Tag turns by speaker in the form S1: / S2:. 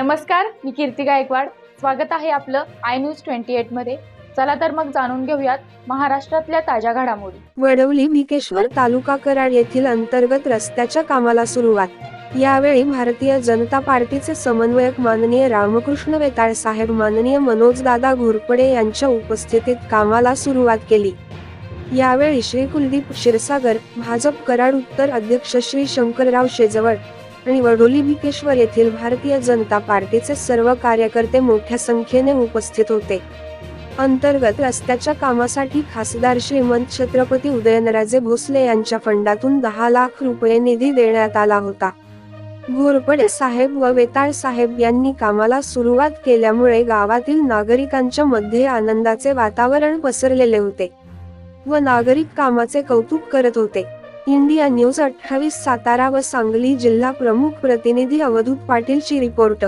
S1: नमस्कार मी कीर्ती गायकवाड. स्वागत आहे आपलं आय न्यूज ट्वेंटी एटमध्ये. चला तर मग जाणून घेऊयात महाराष्ट्रातल्या ताज्या घडामोडी.
S2: वडवली भिकेश्वर तालुका कराड येथील अंतर्गत रस्त्याच्या कामाला सुरुवात. यावेळी भारतीय जनता पार्टीचे समन्वयक माननीय रामकृष्ण वेताळ साहेब माननीय मनोजदादा घोरपडे यांच्या उपस्थितीत कामाला सुरुवात केली. यावेळी श्री कुलदीप क्षीरसागर भाजप कराड उत्तर अध्यक्ष श्री शंकरराव शेजवळ आणि वडोली भिकेश्वर येथील भारतीय जनता पार्टीचे सर्व कार्यकर्ते मोठ्या संख्येने उपस्थित होते. अंतर्गत रस्त्याच्या कामासाठी खासदार श्रीमंत छत्रपती उदयनराजे भोसले यांच्या फंडातून दहा लाख रुपये निधी देण्यात आला होता. घोरपडे साहेब व वेताळ साहेब यांनी कामाला सुरुवात केल्यामुळे गावातील नागरिकांच्या मध्ये आनंदाचे वातावरण पसरलेले होते. व नागरिक कामाचे कौतुक करत होते. इंडिया न्यूज अठ्ठावीस सातारा व सांगली जिल्हा प्रमुख प्रतिनिधी अवधूत पाटीलची रिपोर्ट.